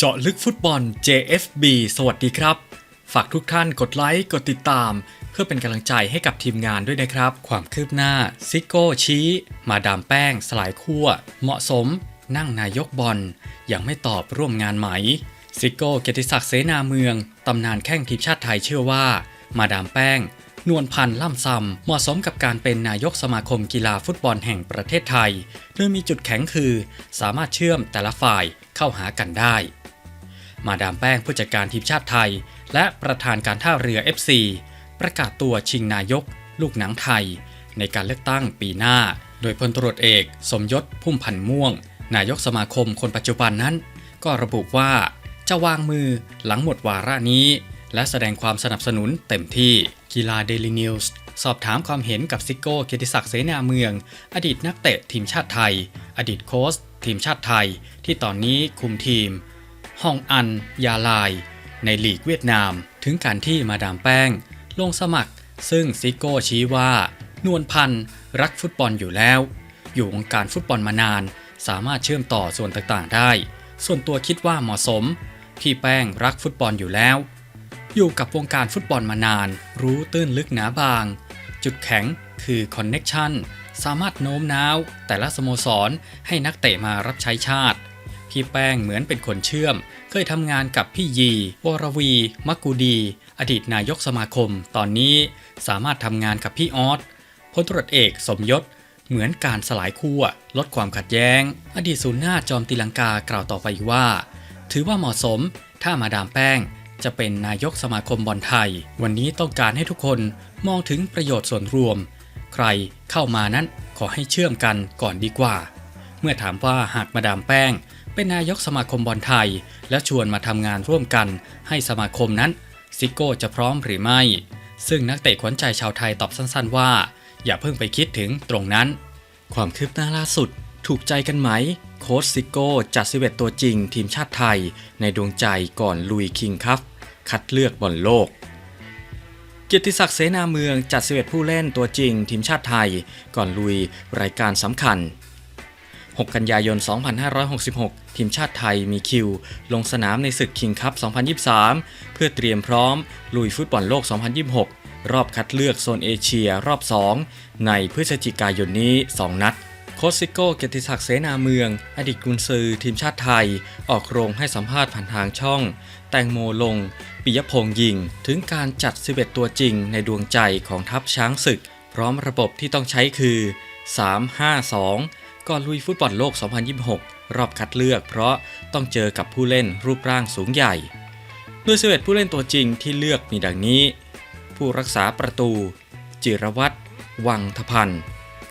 เจาะลึกฟุตบอล JFB สวัสดีครับ ฝากทุกท่านกดไลค์ กดติดตาม เพื่อเป็นกำลังใจให้กับทีมงานด้วยนะครับ ความคืบหน้า ซิโก้ชี้ มาดามแป้ง สลายขั้ว เหมาะสม นั่งนายกบอล ยังไม่ตอบร่วมงานไหม ซิโก้เกียรติศักดิ์เสนาเมือง ตำนานแข้งทีมชาติไทยเชื่อว่า มาดามแป้ง นวลพันธ์ล่ำซำเหมาะสมกับการเป็นนายกสมาคมกีฬาฟุตบอลแห่งประเทศไทย โดยมีจุดแข็งคือ สามารถเชื่อมแต่ละฝ่ายเข้าหากันได้ มาดามแป้งผู้จัดการทีมชาติไทย และประธานการท่าเรือ FC ประกาศตัวชิงนายก ลูกหนังไทย ในการเลือกตั้งปีหน้า โดยพลตรวจเอก สมยศพุ่มพันธ์ม่วง นายกสมาคมคนปัจจุบันนั้น ก็ระบุว่าจะวางมือหลังหมดวาระนี้ และแสดงความสนับสนุนเต็มที่กีฬาเดลินิวส์สอบถามความเห็นกับซิโก้เกียรติศักดิ์เสนาเมือง อดีตนักเตะทีมชาติไทย อดีตโค้ชทีมชาติไทย ที่ตอนนี้คุมทีม ฮองอัน ยาลาย ในลีกเวียดนาม ถึงการที่มาดามแป้ง ลงสมัคร ซึ่งซิโก้ชี้ว่า นวลพันธ์รักฟุตบอลอยู่แล้ว อยู่วงการฟุตบอลมานาน สามารถเชื่อมต่อส่วนต่างๆได้ ส่วนตัวคิดว่าเหมาะสม พี่แป้งรักฟุตบอลอยู่แล้ว อยู่กับวงการฟุตบอลมานาน รู้ตื้นลึกหนาบาง จุดแข็งคือคอนเน็กชันสามารถโน้มน้าว แต่ละสโมสรให้นักเตะมารับใช้ชาติ พี่แป้งเหมือนเป็นคนเชื่อม เคยทำงานกับพี่ยี วรวีมักกูดี อดีตนายกสมาคม ตอนนี้สามารถทำงานกับพี่ออสพลตรวจเอกสมยศ เหมือนการสลายขั้วลดความขัดแย้ง อดีตศูนย์หน้าจอมตีลังกากล่าวต่อไปว่า ถือว่าเหมาะสมถ้ามาดามแป้งจะเป็นนายกสมาคมบอลไทย วันนี้ต้องการให้ทุกคนมองถึงประโยชน์ส่วนรวม ใครเข้ามานั้นขอให้เชื่อมกันก่อนดีกว่า เมื่อถามว่าหากมาดามแป้ง เป็นนายกสมาคมบอลไทย และชวนมาทำงานร่วมกันให้สมาคมนั้นซิโก้จะพร้อมหรือไม่ ซึ่งนักเตะขวัญใจชาวไทยตอบสั้นๆว่า อย่าเพิ่งไปคิดถึงตรงนั้น ความคืบหน้าล่าสุด ถูกใจกันไหม โค้ชซิโก้จัดสิเวตตัวจริงทีมชาติไทย ในดวงใจก่อนลุยคิงคัพคัดเลือกบอลโลกเกียรติศักดิ์เสนาเมืองจัดสิเวตผู้เล่นตัวจริงทีมชาติไทย ก่อนลุยรายการสำคัญ 6 กันยายน 2566 ทีมชาติไทยมีคิว ลงสนามในศึกคิงคัพ 2023 เพื่อเตรียมพร้อม ลุยฟุตบอลโลก 2026 รอบคัดเลือกโซนเอเชียรอบ 2 ในพฤศจิกายนนี้ 2 นัดโคชซิโก้เกียรติศักดิ์เสนาเมือง อดีตกุนซือทีมชาติไทย ออกโรงให้สัมภาษณ์ผ่านทางช่อง แตงโมลง ปิยพงษ์ยิง ถึงการจัด 11 ตัวจริงในดวงใจของทัพช้างศึก พร้อมระบบที่ต้องใช้คือ 3-5-2 ก่อนลุยฟุตบอลโลก 2026 รอบคัดเลือก เพราะต้องเจอกับผู้เล่นรูปร่างสูงใหญ่โดย11ผู้เล่นตัวจริงที่เลือกมีดังนี้ ผู้รักษาประตู จิรวัตรวังทพันธ์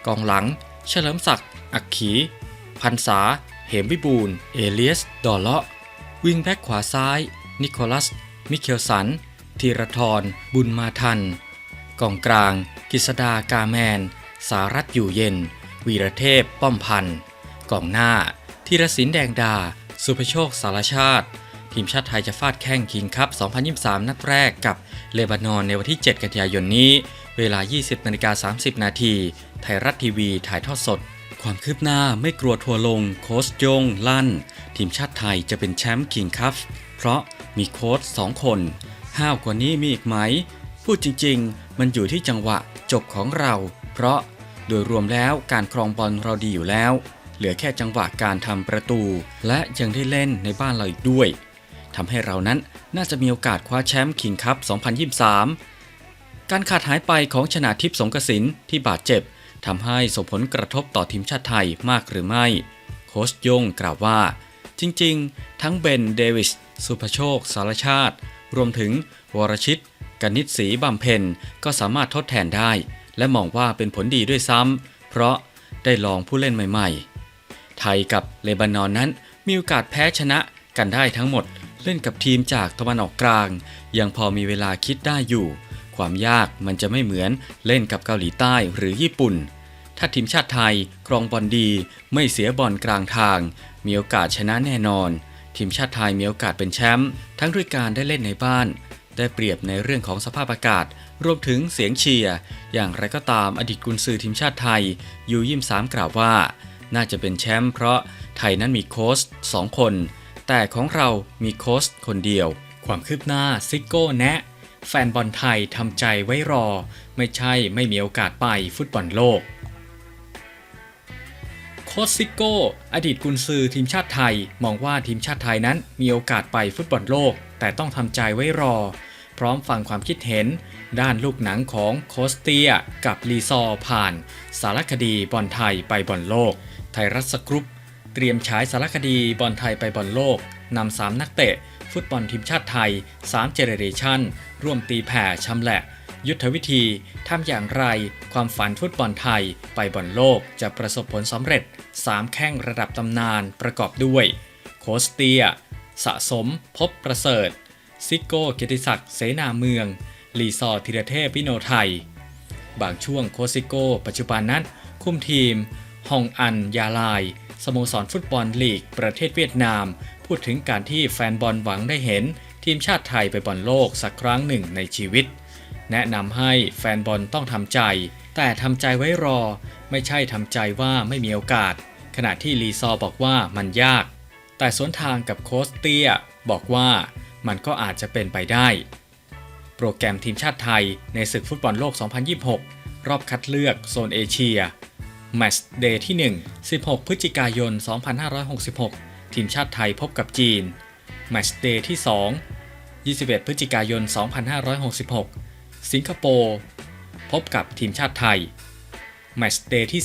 กองหลัง เฉลิมศักดิ์อักขี พันษา เหมวิบูลเอเลียส ดอเลาะ วิงแบ็กขวาซ้าย นิโคลัส มิเคลสันธีรทร บุญมาทัน กองกลาง กิษดากาแมน สารัตอยู่เย็น วีรเทพ ป้อมพันธ์กองหน้าธีรศินแดงดา สุภโชคสารชาติ ทีมชาติไทยจะฟาดแข้งคิงคัพ 2023 นัดแรกกับเลบานอนในวันที่ 7 กันยายนนี้ เวลา 20นาฬิกา30 นาที ไทยรัฐทีวีถ่ายทอดสด ความคืบหน้าไม่กลัวทัวลง โค้ชยง ลั่น ทีมชาติไทยจะเป็นแชมป์คิงคัพ เพราะมีโค้ช2 คน ห้าวกว่านี้มีอีกไหม พูดจริง ๆ มันอยู่ที่จังหวะจบของเรา เพราะ โดยรวมแล้วการครองบอลเราดีอยู่แล้ว เหลือแค่จังหวะการทำประตู และยังได้เล่นในบ้านเราอีกด้วยทำให้เรานั้นน่าจะมีโอกาสคว้าแชมป์คิงคัพ 2023 การขาดหายไปของชนาทิพย์สงกสินที่บาดเจ็บทำให้ส่งผลกระทบต่อทีมชาติไทยมากหรือไม่ โค้ชยงกล่าวว่า จริงๆ ทั้งเบนเดวิส สุภโชค สารชาติ รวมถึงวรชิตกนิษฐ์ศรีบำเพ็ญก็สามารถทดแทนได้ และมองว่าเป็นผลดีด้วยซ้ำเพราะได้ลองผู้เล่นใหม่ ๆ ไทยกับเลบานอนนั้นมีโอกาสแพ้ชนะกันได้ทั้งหมด เล่นกับทีมจากตะวันออกกลาง ยังพอมีเวลาคิดได้อยู่ ความยากมันจะไม่เหมือนเล่นกับเกาหลีใต้หรือญี่ปุ่น ถ้าทีมชาติไทยครองบอลดี ไม่เสียบอลกลางทาง มีโอกาสชนะแน่นอน ทีมชาติไทยมีโอกาสเป็นแชมป์ทั้งด้วยการได้เล่นในบ้าน ได้เปรียบในเรื่องของสภาพอากาศ รวมถึงเสียงเชียร์ อย่างไรก็ตามอดีตกุนซือทีมชาติไทย ยูยิมสามกล่าวว่า น่าจะเป็นแชมป์เพราะไทยนั้นมีโค้ช2คน แต่ของเรามีโค้ชคนเดียว ความคืบหน้าซิโก้แนะแฟนบอลไทยทำใจไว้รอ ไม่ใช่ไม่มีโอกาสไปฟุตบอลโลก โค้ชซิโก้ อดีตกุนซือทีมชาติไทย มองว่าทีมชาติไทยนั้นมีโอกาสไปฟุตบอลโลก แต่ต้องทำใจไว้รอ พร้อมฟังความคิดเห็น ด้านลูกหนังของโคสเตียกับลีซอผ่าน สารคดีบอลไทยไปบอลโลก ไทยรัฐสกรุ๊ปเตรียมฉายสารคดีบอลไทยไปบอลโลกนำสามนักเตะ ฟุตบอลทีมชาติไทย3เจเนเรชันร่วมตีแผ่ชำแหละ ยุทธวิธีทำอย่างไร ความฝันฟุตบอลไทยไปบอลโลกจะประสบผลสำเร็จ 3 แข้งระดับตำนานประกอบด้วย โคสเตีย สะสมพบประเสริฐ ซิโก้เกียรติศักดิ์เสนาเมือง ลีซอร์ธีรเทพวิโนไทย บางช่วงโคซิโก้ ปัจจุบันนั้น คุมทีมฮองอัน ยาลาย สโมสรฟุตบอลลีก ประเทศเวียดนาม พูดถึงการที่แฟนบอลหวังได้เห็น ทีมชาติไทยไปบอลโลกสักครั้งหนึ่งในชีวิต แนะนำให้แฟนบอลต้องทำใจ แต่ทำใจไว้รอ ไม่ใช่ทำใจว่าไม่มีโอกาส ขณะที่ลีซอบอกว่ามันยาก แต่สวนทางกับโค้ชเตียบอกว่า มันก็อาจจะเป็นไปได้ โปรแกรมทีมชาติไทยในศึกฟุตบอลโลก 2026 รอบคัดเลือกโซนเอเชียแมตช์เดย์ที่ 1 16 พฤศจิกายน 2566 ทีมชาติไทยพบกับจีนแมตช์เดย์ที่ 2 21 พฤศจิกายน 2566 สิงคโปร์พบกับทีมชาติไทยแมตช์เดย์ที่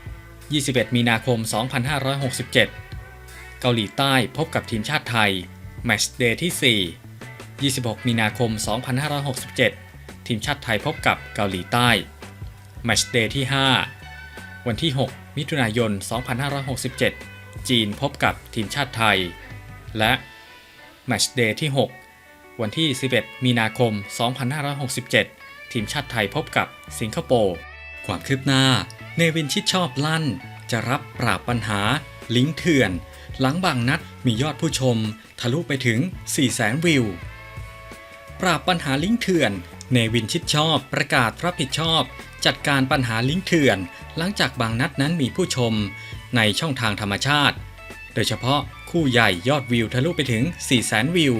3 21 มีนาคม 2567 เกาหลีใต้พบกับทีมชาติไทย แมชเดย์ที่ 4 26 มีนาคม 2567 ทีมชาติไทยพบกับเกาหลีใต้แมชเดย์ที่ 5 วันที่ 6 มิถุนายน 2567 จีนพบกับทีมชาติไทย และแมชเดย์ที่ 6 วันที่ 11 มีนาคม 2567 ทีมชาติไทยพบกับสิงคโปร์ ความคืบหน้า เนวินชิดชอบลั่น จะรับปราบปัญหา ลิงก์เถื่อน หลังบางนัดมียอดผู้ชม ทะลุไปถึง 400,000 วิว ปราบปัญหาลิงก์เถื่อน เนวินชิดชอบประกาศรับผิดชอบ จัดการปัญหาลิงก์เถื่อน หลังจากบางนัดนั้นมีผู้ชม ในช่องทางธรรมชาติ โดยเฉพาะคู่ใหญ่ยอดวิวทะลุไปถึง 400,000 วิว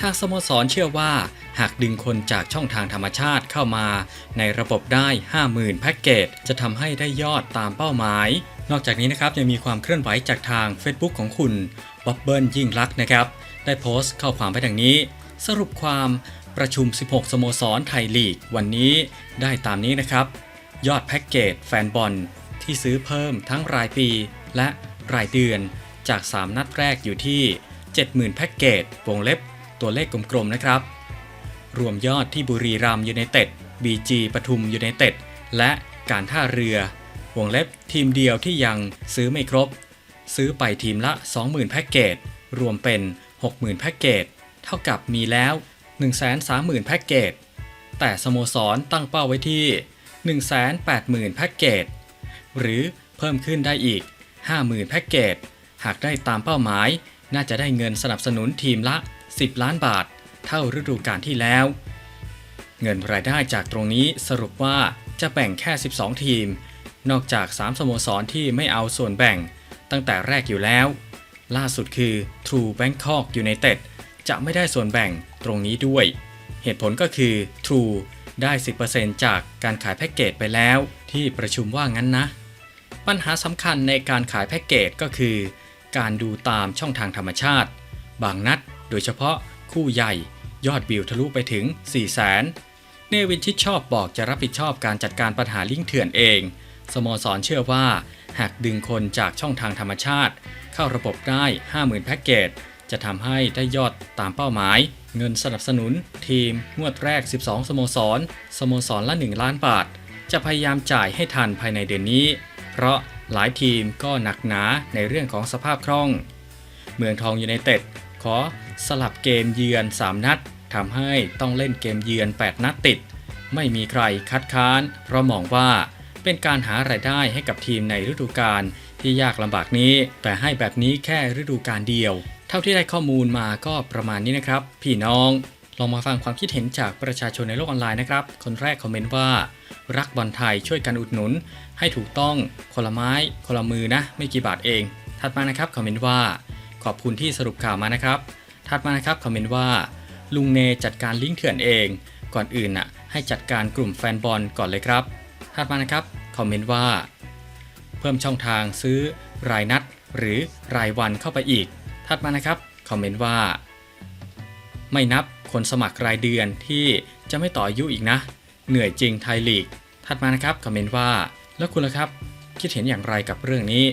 ทางสโมสรเชื่อว่าหากดึงคนจากช่องทางธรรมชาติเข้ามา ในระบบได้ 50,000 แพ็กเกจ จะทำให้ได้ยอดตามเป้าหมาย นอกจากนี้นะครับยังมีความเคลื่อนไหวจากทาง Facebook ของคุณบ๊อบเบิลยิ่งลักษ์นะครับ ได้โพสต์ข้อความไปดังนี้ สรุปความประชุม 16 สโมสรไทยลีก วันนี้ได้ตามนี้นะครับ ยอดแพ็กเกจแฟนบอลที่ซื้อเพิ่มทั้งรายปีและรายเดือนจาก 3 นัดแรกอยู่ที่ 70,000 แพ็กเกจวงเล็บตัวเลขกลมๆนะครับ รวมยอดที่บุรีรัมย์ยูไนเต็ด BG ปทุมยูไนเต็ดและการท่าเรือ วงเล็บทีมเดียวที่ยังซื้อไม่ครบ ซื้อไปทีมละ 20,000 แพ็กเกจ รวมเป็น 60,000 แพ็กเกจ เท่ากับมีแล้ว 130,000 แพ็กเกจ แต่สโมสรตั้งเป้าไว้ที่ 180,000 แพ็กเกจ หรือเพิ่มขึ้นได้อีก 50,000 แพ็กเกจ หากได้ตามเป้าหมาย น่าจะได้เงินสนับสนุนทีมละ 10 ล้านบาท เท่าฤดูกาลที่แล้ว เงินรายได้จากตรงนี้สรุปว่าจะแบ่งแค่ 12 ทีม นอกจาก 3 สโมสรที่ไม่เอาส่วนแบ่งตั้งแต่แรกอยู่แล้ว ล่าสุดคือ True Bangkok United จะไม่ได้ส่วนแบ่งตรงนี้ด้วย เหตุผลก็คือ True ได้ 10%จากการขายแพ็กเกจไปแล้ว ที่ประชุมว่างั้นนะ ปัญหาสำคัญในการขายแพ็กเกจก็คือ การดูตามช่องทางธรรมชาติ บางนัดโดยเฉพาะคู่ใหญ่ยอดวิวทะลุไปถึง 4 0 0 0 0 0 เนวินชิดชอบบอกจะรับผิดชอบการจัดการปัญหาลิงก์เถื่อนเอง สโมสรเชื่อว่า หากดึงคนจากช่องทางธรรมชาติ เข้าระบบได้ 50,000 แพ็กเกจ จะทำให้ได้ยอดตามเป้าหมาย เงินสนับสนุน ทีมงวดแรก 12 สโมสร สโมสรละ 1 ล้านบาท จะพยายามจ่ายให้ทันภายในเดือนนี้ เพราะหลายทีมก็หนักหนาในเรื่องของสภาพคล่อง เมืองทองยูไนเต็ดขอสลับเกมเยือน 3 นัดทำให้ต้องเล่นเกมเยือน 8 นัดติด ไม่มีใครคัดค้าน เพราะมองว่า เป็นการหารายได้ให้กับทีมในฤดูกาลที่ยากลำบากนี้ แต่ให้แบบนี้แค่ฤดูกาลเดียว เท่าที่ได้ข้อมูลมาก็ประมาณนี้นะครับ พี่น้องลองมาฟังความคิดเห็นจากประชาชนในโลกออนไลน์นะครับ คนแรกคอมเมนต์ว่า รักบอลไทยช่วยกันอุดหนุน ให้ถูกต้องคนละไม้คนละมือนะ ไม่กี่บาทเอง ถัดมานะครับคอมเมนต์ว่า ขอบคุณที่สรุปข่าวมานะครับ ถัดมานะครับคอมเมนต์ว่า ลุงเนจัดการลิงก์เถื่อนเอง ก่อนอื่นน่ะให้จัดการกลุ่มแฟนบอลก่อนเลยครับ ถัดมานะครับคอมเมนต์ว่า เพิ่มช่องทางซื้อรายนัดหรือรายวันเข้าไปอีก ถัดมานะครับคอมเมนต์ว่า ไม่นับคนสมัครรายเดือนที่จะไม่ต่ออายุอีกนะ เหนื่อยจริงไทยลีก ถัดมานะครับคอมเมนต์ว่า แล้วคุณล่ะครับ คิดเห็นอย่างไรกับเรื่องนี้